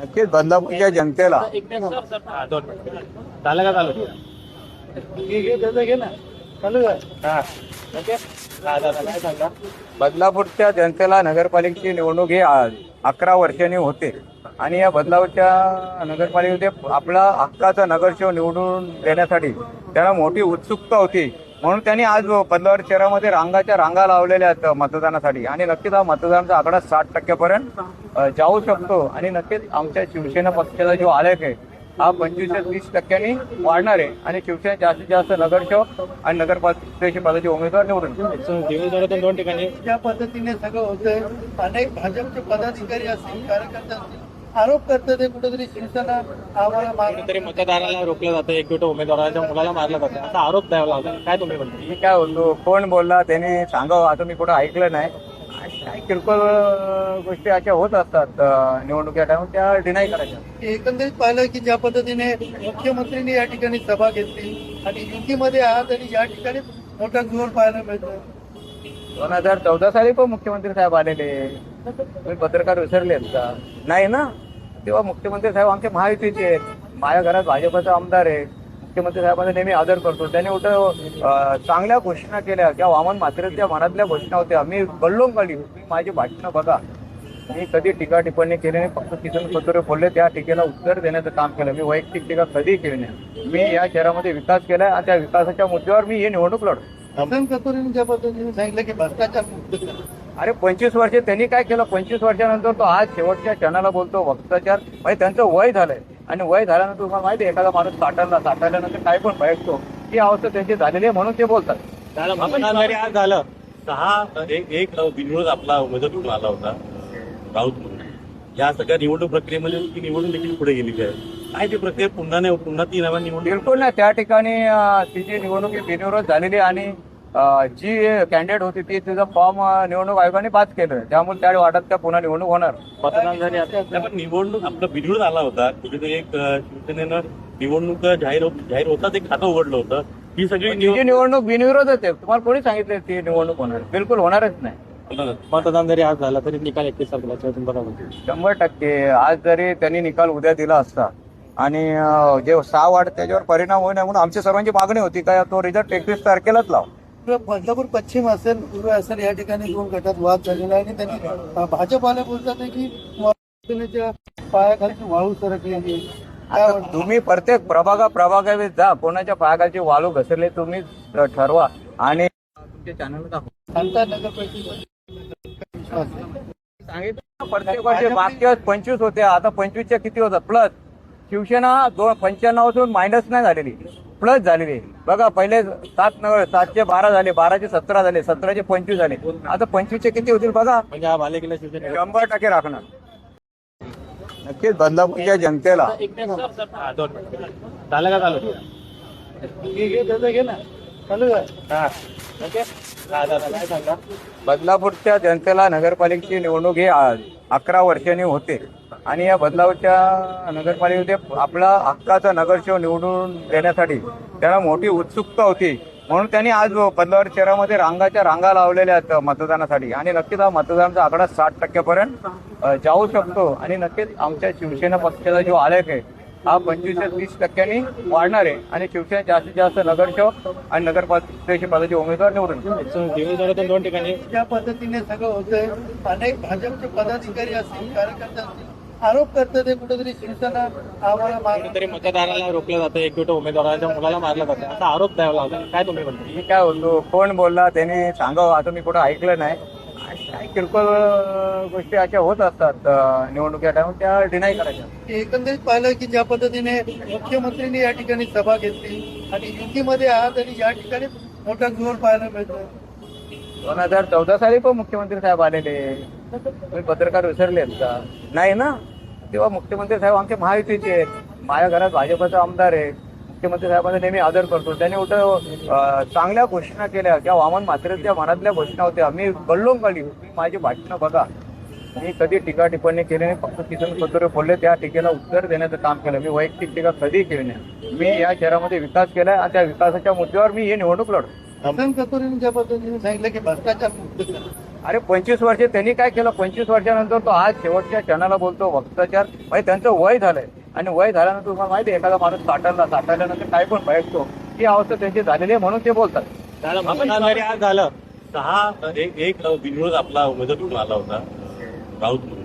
नक्कीच बदलापूरच्या जनतेला. दोन मिनिटं. झालं का चालू? बदलापूरच्या जनतेला नगरपालिकेची निवडणूक ही अकरा वर्षांनी होते. आणि या बदलापूरच्या नगरपालिकेमध्ये आपला हक्काचा नगरसेवक निवडून देण्यासाठी त्यांना मोठी उत्सुकता होती. म्हणून त्यांनी आज बदलापूर शहरामध्ये रांगाच्या रांगा लावलेल्या आहेत मतदानासाठी. आणि नक्कीच हा मतदानाचा आकडा साठ टक्क्यापर्यंत जाऊ शकतो. आणि नक्कीच आमच्या शिवसेना पक्षाचा जो आलेख आहे हा पंचवीस ते तीस टक्क्यांनी वाढणार आहे. आणि शिवसेना जास्तीत जास्त नगरसेवक आणि नगरपालिकेचे पदाचे उमेदवार निवडून दोन ठिकाणी. ज्या पद्धतीने सगळं होतंय अनेक भाजपचे पदाधिकारी असतील कार्यकर्ते असतील आरोप करतात ते कुठेतरी शिवसेना आम्हाला कुठेतरी मतदाराला रोखलं जातं एक दुटा उमेदवाराच्या मुलाला मारलं जातं. असा आरोप द्यावा लागला. काय तुम्ही म्हणता? मी काय बोलतो कोण बोलला? त्यांनी सांगावं. आता मी कुठं ऐकलं नाही. आणि काही किरकोळ अं, गोष्टी अशा होत असतात अं, निवडणुकीच्या टाइम त्या डिनाय करायच्या. एकंदरीत पाहिलं की ज्या पद्धतीने मुख्यमंत्र्यांनी या ठिकाणी सभा घेतली आणि युतीमध्ये आहात आणि या ठिकाणी मोठा जोर पाहायला मिळतो दोन हजार चौदा साली पण मुख्यमंत्री साहेब आलेले. तुम्ही पत्रकार विसरलेत का? नाही ना. तेव्हा मुख्यमंत्री साहेब आमचे महायुतीचे आहेत. माझ्या घरात भाजपचा आमदार आहे. मुख्यमंत्री साहेबांचा नेहमी आदर करतो. त्यांनी उलट अं, चांगल्या घोषणा केल्या. किंवा वामन म्हात्रेच्या मनातल्या घोषणा होत्या. मी बल्लोंग काढली तुम्ही माझी भाषणं बघा. मी कधी टीका टिप्पणी केली नाही. फक्त किसन पत्रे बोलले. त्या टीकेला उत्तर देण्याचं काम केलं. मी वैयक्तिक टीका कधी केली नाही. मी या शहरामध्ये विकास केलाय आणि त्या विकासाच्या मुद्द्यावर मी ही निवडणूक लढतो ज्या पद्धतीने सांगितलं की भ्रष्टाचार. अरे पंचवीस वर्ष त्यांनी काय केलं? पंचवीस वर्षानंतर तो आज शेवटच्या क्षणाला बोलतो भ्रष्टाचार म्हणजे त्यांचं वय झालंय. आणि वय झाल्यानंतर तुम्हाला माहिती आहे एखादा माणूस साठरला साठरल्यानंतर काय पण भयकतो ही अवस्था त्यांची झालेली आहे म्हणून ते बोलतात. आज झालं. सहा एक बिनविरोध आपला उमेदवार आला होता. राऊत म्हणून. या सगळ्या निवडणूक प्रक्रियेमध्ये ती निवडणूक देखील पुढे गेलेली आहे. काय ती प्रक्रिया? पुन्हा नाही पुन्हा ती नव्या निवडणूक बिलकुल नाही. त्या ठिकाणी तिची निवडणूक बिनविरोध झालेली आणि जी कॅन्डिडेट होती ती तिचा फॉर्म निवडणूक आयोगाने पास केलं त्यामुळे त्या वाटत त्या पुन्हा निवडणूक होणार. मतदान नाही, पण निवडणूक आपला बिनविरोध आला होता. कुठेतरी एक शिवसेनेनं निवडणूक जाहीर होत- जाहीर होताच एक खातं उघडलं होतं. ही सगळी निवडणूक बिनविरोधच आहे. तुम्हाला कोणी सांगितलं ती निवडणूक होणार? बिलकुल होणारच नाही. मतदान जरी आज झालं तरी निकाल एकतीस तारखेला शंभर टक्के. आज जरी त्यांनी निकाल उद्या दिला असता आणि जे सहा वाढ त्याच्यावर परिणाम होईल म्हणून आमची सर्वांची मागणी होती का तो रिझल्ट एकवीस तारखेलाच लाव. बदलापूर पश्चिम असेल पूर्व असेल या ठिकाणी दोन गटात वाद झालेला आहे आणि त्यांनी अं, भाजपवाले बोलतात की पायाखालची वाळू सरकली आहे काय आता वाटतं? तुम्ही प्रत्येक प्रभागा प्रभागावे जा कोणाच्या पायाखालची वालू घसरले तुम्ही ठरवा आणि तुमच्या दाखवा नगर. सांगितलं मागच्या पंचवीस होते आता पंचवीसच्या किती होतात प्लस शिवसेना दोन पंच्याण्णव असून मायनस नाही झालेली प्लस झालेली बघा पहिले सात नव्हे सातशे बारा झाले बाराचे सतरा झाले सतराचे पंचवीस झाले. आता पंचवीसचे किती होतील बघा? म्हणजे हा शिवसेना शंभर टक्के राखणार. नक्कीच बदलापूरच्या जनतेला. हा, दोन चालू बदलापूरच्या जनतेला नगरपालिकेची निवडणूक ही अकरा वर्षांनी होते. आणि या बदलावच्या नगरपालिकेमध्ये आपला हक्काचा नगरसेव निवडून देण्यासाठी त्यांना मोठी उत्सुकता होती. म्हणून त्यांनी आज बदलावर शहरामध्ये रांगाच्या रांगा लावलेल्या आहेत मतदानासाठी. आणि नक्कीच हा मतदानाचा आकडा साठ टक्क्यापर्यंत जाऊ शकतो. आणि नक्कीच आमच्या शिवसेना पक्षाचा जो आलेख आहे हा पंचवीस ते तीस टक्क्यांनी वाढणार आहे. आणि शिवसेना जास्तीत जास्त नगरसेवक आणि नगरपालिकेचे पदाचे उमेदवार निवडून दिवसभरातून दोन ठिकाणी. ज्या पद्धतीने सगळं होतंय अनेक भाजपचे पदाधिकारी असतील कार्यकर्ते असतील आरोप करतात ते कुठेतरी शिवसेना आम्हाला कुठेतरी मतदाराला रोखलं जातं एक दुटा उमेदवाराच्या मुलाला मारलं जातं असा आरोप द्यावा लागला. काय तुम्ही म्हणता? मी काय बोलतो कोण बोलला त्यांनी सांगावं आता मी कुठं ऐकलं नाही. किरकोळ गोष्टी अशा होत असतात निवडणुकीच्या टाइम त्या डिनाय करायच्या. एकंदरीत पाहिलं की ज्या पद्धतीने मुख्यमंत्र्यांनी या ठिकाणी सभा घेतली आणि युतीमध्ये आहात आणि या ठिकाणी मोठा जोर पाहायला मिळतो दोन हजार चौदा साली पण मुख्यमंत्री साहेब आलेले. तुम्ही पत्रकार विसरलेत का नाही ना? तेव्हा मुख्यमंत्री साहेब आमचे महायुतीचे आहेत. माझ्या घरात भाजपचा आमदार आहे. मुख्यमंत्री साहेबांचा नेहमी आदर करतो. त्यांनी उलट अं, चांगल्या घोषणा केल्या. किंवा वामन म्हात्रेच्या मनातल्या घोषणा होत्या. मी काढली तुम्ही माझी भाषणं बघा. मी कधी टीका टिप्पणी केली नाही. फक्त किसन पत्रे बोलले त्या टीकेला उत्तर देण्याचं काम केलं. मी वैयक्तिक टीका कधी केली नाही. मी या शहरामध्ये विकास केलाय आणि त्या विकासाच्या मुद्द्यावर मी ही निवडणूक लढतो कतोरीने ज्या पद्धतीने सांगितलं की भ्रष्टाचार. अरे पंचवीस वर्ष त्यांनी काय केलं? पंचवीस वर्षानंतर तो आज शेवटच्या क्षणाला बोलतो भ्रष्टाचार. म्हणजे त्यांचं वय झालंय. आणि वय झाल्यानंतर तुम्हाला माहिती आहे एखादा माणूस साठरला साठरल्यानंतर काय पण भयकतो ही अवस्था त्यांची झालेली आहे म्हणून ते बोलतात. झालं सहा एक एक आपला उमेदवार निवडून आला होता. राऊत